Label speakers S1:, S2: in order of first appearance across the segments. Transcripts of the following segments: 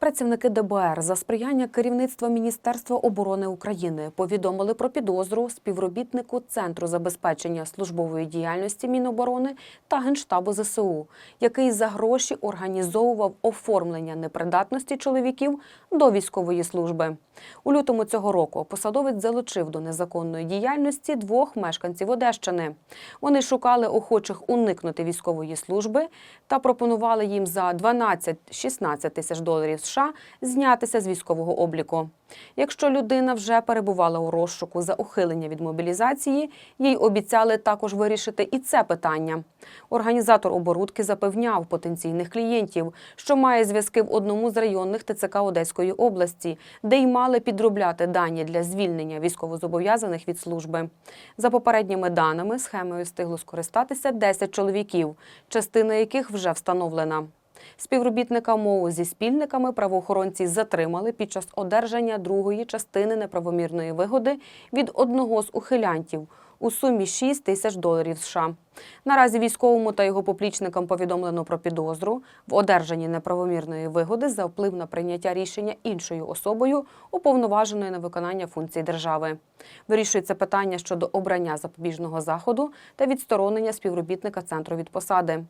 S1: Працівники ДБР за сприяння керівництва Міністерства оборони України повідомили про підозру співробітнику Центру забезпечення службової діяльності Міноборони та Генштабу ЗСУ, який за гроші організовував оформлення непридатності чоловіків до військової служби. У лютому цього року посадовець залучив до незаконної діяльності двох мешканців Одещини. Вони шукали охочих уникнути військової служби та пропонували їм за 12-16 тисяч доларів США знятися з військового обліку. Якщо людина вже перебувала у розшуку за ухилення від мобілізації, їй обіцяли також вирішити і це питання. Організатор оборудки запевняв потенційних клієнтів, що має зв'язки в одному з районних ТЦК Одеської області, де й мали підробляти дані для звільнення військовозобов'язаних від служби. За попередніми даними, схемою встигло скористатися 10 чоловіків, частина яких вже встановлена. Співробітника мову зі спільниками правоохоронці затримали під час одержання другої частини неправомірної вигоди від одного з ухилянтів у сумі 6 тисяч доларів США. Наразі військовому та його поплічникам повідомлено про підозру в одержанні неправомірної вигоди за вплив на прийняття рішення іншою особою, уповноваженою на виконання функцій держави. Вирішується питання щодо обрання запобіжного заходу та відсторонення співробітника центру від посади.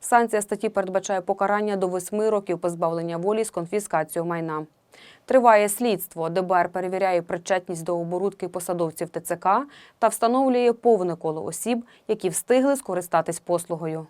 S1: Санкція статті передбачає покарання до 8 років позбавлення волі з конфіскацією майна. Триває слідство. ДБР перевіряє причетність до оборудки посадовців ТЦК та встановлює повне коло осіб, які встигли скористатись послугою.